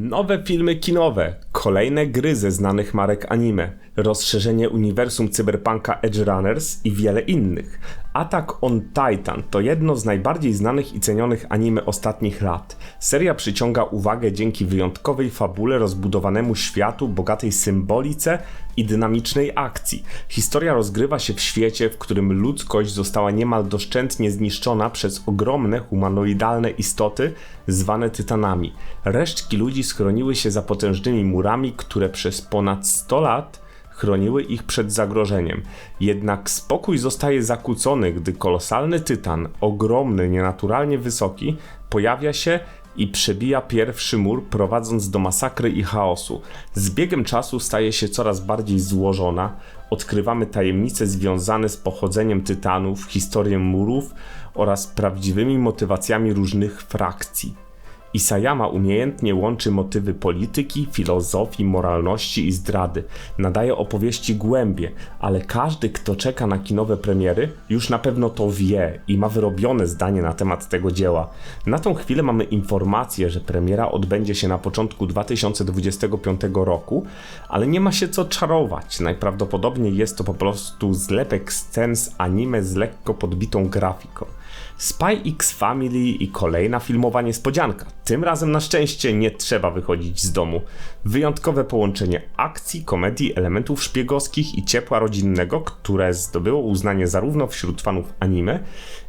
Nowe filmy kinowe, kolejne gry ze znanych marek anime, rozszerzenie uniwersum cyberpunka Edge Runners i wiele innych. Attack on Titan to jedno z najbardziej znanych i cenionych anime ostatnich lat. Seria przyciąga uwagę dzięki wyjątkowej fabule, rozbudowanemu światu, bogatej symbolice i dynamicznej akcji. Historia rozgrywa się w świecie, w którym ludzkość została niemal doszczętnie zniszczona przez ogromne humanoidalne istoty zwane tytanami. Resztki ludzi schroniły się za potężnymi murami, które przez ponad 100 lat chroniły ich przed zagrożeniem. Jednak spokój zostaje zakłócony, gdy kolosalny tytan, ogromny, nienaturalnie wysoki, pojawia się i przebija pierwszy mur, prowadząc do masakry i chaosu. Z biegiem czasu staje się coraz bardziej złożona. Odkrywamy tajemnice związane z pochodzeniem tytanów, historię murów oraz prawdziwymi motywacjami różnych frakcji. Isayama umiejętnie łączy motywy polityki, filozofii, moralności i zdrady. Nadaje opowieści głębie, ale każdy, kto czeka na kinowe premiery, już na pewno to wie i ma wyrobione zdanie na temat tego dzieła. Na tą chwilę mamy informację, że premiera odbędzie się na początku 2025 roku, ale nie ma się co czarować. Najprawdopodobniej jest to po prostu zlepek scen z anime z lekko podbitą grafiką. Spy X Family i kolejna filmowa niespodzianka. Tym razem na szczęście nie trzeba wychodzić z domu. Wyjątkowe połączenie akcji, komedii, elementów szpiegowskich i ciepła rodzinnego, które zdobyło uznanie zarówno wśród fanów anime,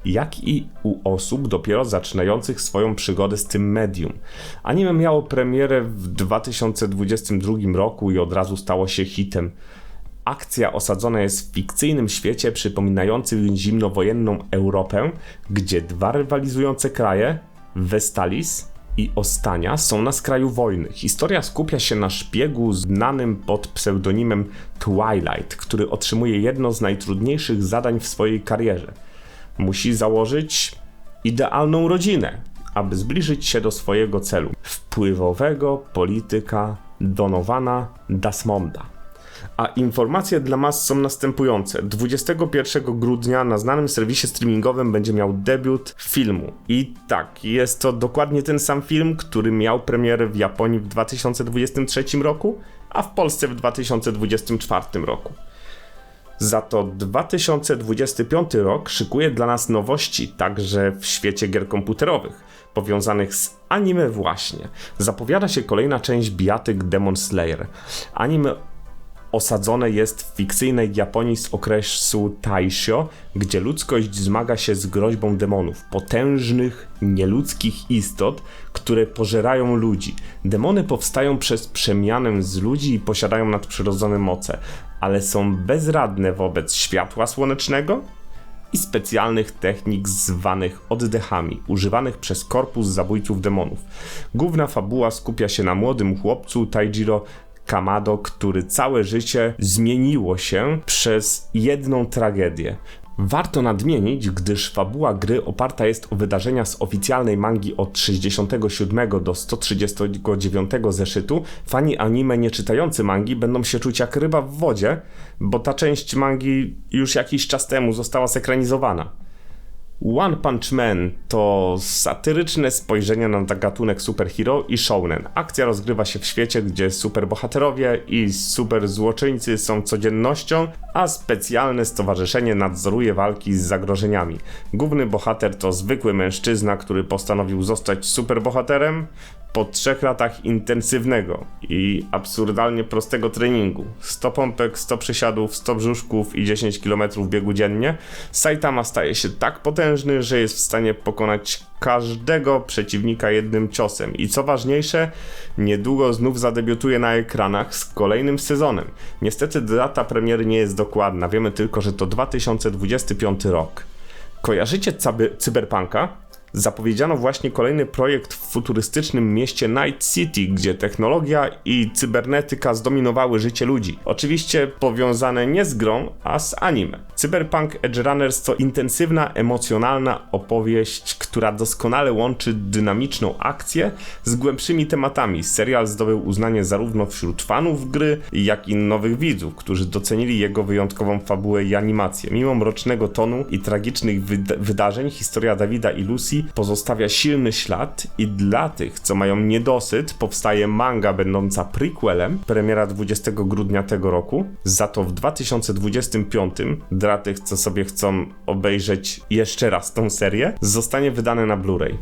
jak i u osób dopiero zaczynających swoją przygodę z tym medium. Anime miało premierę w 2022 roku i od razu stało się hitem. Akcja osadzona jest w fikcyjnym świecie przypominającym zimnowojenną Europę, gdzie dwa rywalizujące kraje, Vestalis i Ostania, są na skraju wojny. Historia skupia się na szpiegu znanym pod pseudonimem Twilight, który otrzymuje jedno z najtrudniejszych zadań w swojej karierze. Musi założyć idealną rodzinę, aby zbliżyć się do swojego celu wpływowego polityka Donowana Dasmonda. A informacje dla mas są następujące. 21 grudnia na znanym serwisie streamingowym będzie miał debiut filmu. I tak, jest to dokładnie ten sam film, który miał premierę w Japonii w 2023 roku, a w Polsce w 2024 roku. Za to 2025 rok szykuje dla nas nowości także w świecie gier komputerowych, powiązanych z anime właśnie. Zapowiada się kolejna część Biatyk Demon Slayer. Anime osadzone jest w fikcyjnej Japonii z okresu Taisho, gdzie ludzkość zmaga się z groźbą demonów, potężnych, nieludzkich istot, które pożerają ludzi. Demony powstają przez przemianę z ludzi i posiadają nadprzyrodzone moce, ale są bezradne wobec światła słonecznego i specjalnych technik zwanych oddechami, używanych przez korpus zabójców demonów. Główna fabuła skupia się na młodym chłopcu Taijiro Kamado, który całe życie zmieniło się przez jedną tragedię. Warto nadmienić, gdyż fabuła gry oparta jest o wydarzenia z oficjalnej mangi od 67 do 139 zeszytu, fani anime nie czytający mangi będą się czuć jak ryba w wodzie, bo ta część mangi już jakiś czas temu została sekranizowana. One Punch Man to satyryczne spojrzenie na gatunek superhero i shounen. Akcja rozgrywa się w świecie, gdzie superbohaterowie i superzłoczyńcy są codziennością, a specjalne stowarzyszenie nadzoruje walki z zagrożeniami. Główny bohater to zwykły mężczyzna, który postanowił zostać superbohaterem po trzech latach intensywnego i absurdalnie prostego treningu. 100 pompek, 100 przysiadów, 100 brzuszków i 10 km biegu dziennie. Saitama staje się tak potężny, że jest w stanie pokonać każdego przeciwnika jednym ciosem. I co ważniejsze, niedługo znów zadebiutuje na ekranach z kolejnym sezonem. Niestety data premiery nie jest dokładna, wiemy tylko, że to 2025 rok. Kojarzycie cyberpunka? Zapowiedziano właśnie kolejny projekt w futurystycznym mieście Night City, gdzie technologia i cybernetyka zdominowały życie ludzi. Oczywiście powiązane nie z grą, a z anime. Cyberpunk Edge Runners to intensywna, emocjonalna opowieść, która doskonale łączy dynamiczną akcję z głębszymi tematami. Serial zdobył uznanie zarówno wśród fanów gry, jak i nowych widzów, którzy docenili jego wyjątkową fabułę i animację. Mimo mrocznego tonu i tragicznych wydarzeń, historia Dawida i Lucy pozostawia silny ślad i dla tych, co mają niedosyt, powstaje manga będąca prequelem, premiera 20 grudnia tego roku. Za to w 2025 dla tych, co sobie chcą obejrzeć jeszcze raz tą serię, zostanie wydane na Blu-ray.